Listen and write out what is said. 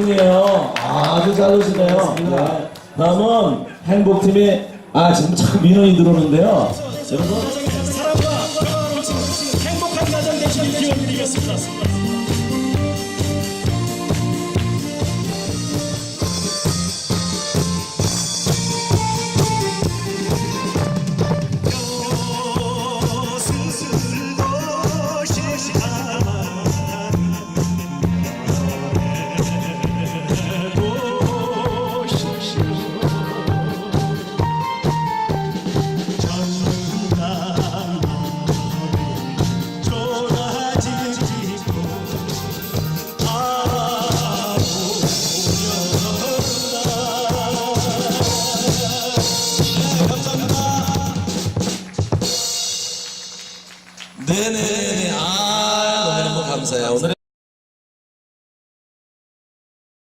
분이에요. 아주 잘 오시네요. 네. 다음은 행복팀의 아 지금 자꾸 민원이 들어오는데요. 여러분 행복한 가정 되시길 기원 드리겠습니다. 네네. 아, 너무너무 감사해요. 오늘